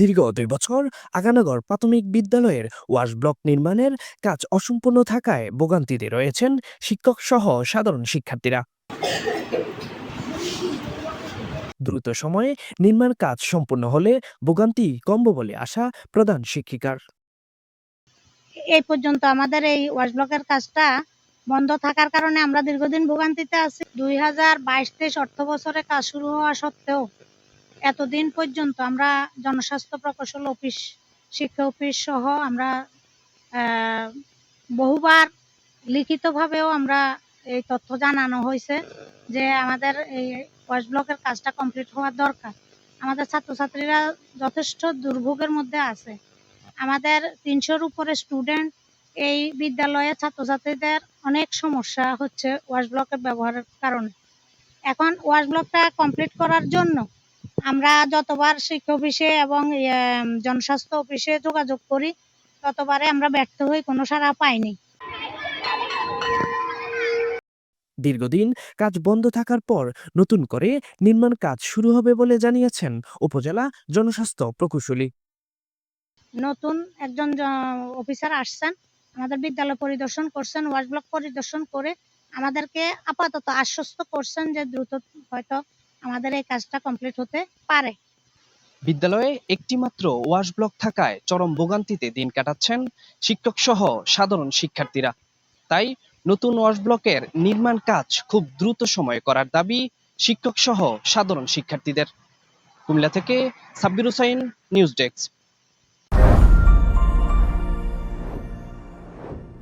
দীর্ঘ দুই বছর আগানগর প্রাথমিক বিদ্যালয়ের ওয়াশ ব্লক নির্মাণের কাজ অসম্পূর্ণ থাকায় ভোগান্তিতে রয়েছেন শিক্ষক সহ সাধারণ শিক্ষার্থীরা। দ্রুত সময়ে নির্মাণ কাজ সম্পূর্ণ হলে ভোগান্তি কমবে বলে আশা প্রধান শিক্ষিকার। এই পর্যন্ত আমাদের এই ওয়াশ ব্লকের কাজটা বন্ধ থাকার কারণে আমরা দীর্ঘদিন ভোগান্তিতে আছি। দুই হাজার বাইশ তেইশ অর্থ বছরে কাজ শুরু হওয়া সত্ত্বেও এতদিন পর্যন্ত আমরা জনস্বাস্থ্য প্রকৌশল অফিস, শিক্ষা অফিস সহ আমরা বহুবার লিখিতভাবেও আমরা এই তথ্য জানানো হয়েছে যে আমাদের এই ওয়াশ ব্লকের কাজটা কমপ্লিট হওয়ার দরকার। আমাদের ছাত্রছাত্রীরা যথেষ্ট দুর্ভোগের মধ্যে আছে। আমাদের তিনশোর উপরে স্টুডেন্ট এই বিদ্যালয়ে ছাত্রছাত্রীদের অনেক সমস্যা হচ্ছে ওয়াশ ব্লকের ব্যবহারের কারণে। এখন ওয়াশ ব্লকটা কমপ্লিট করার জন্য আমরা যতবার শিক্ষা অফিসে এবং জনস্বাস্থ্য অফিসে যোগাযোগ করি ততবারে আমরা ব্যর্থ হই কোনো সাড়া পাইনি। দীর্ঘদিন কাজ বন্ধ থাকার পর নতুন করে নির্মাণ কাজ শুরু হবে বলে জানিয়েছেন উপজেলা জনস্বাস্থ্য প্রকৌশলী। নতুন একজন অফিসার আসছেন আমাদের বিদ্যালয় পরিদর্শন করছেন ওয়াশ ব্লক পরিদর্শন করে আমাদেরকে আপাতত আশ্বস্ত করছেন যে দ্রুত হয়তো আমাদের এই কাজটা কমপ্লিট হতে পারে। বিদ্যালয়ে একটিমাত্র ওয়াশ ব্লক থাকায় চরম ভোগান্তিতে দিন কাটাচ্ছেন শিক্ষক সহ সাধারণ শিক্ষার্থীরা। তাই নতুন ওয়াশ ব্লকের নির্মাণ কাজ খুব দ্রুত সময়ে করার দাবি শিক্ষক সহ সাধারণ শিক্ষার্থীদের। কুমিল্লা থেকে সাব্বির হুসাইন নিউজ ডেস্ক।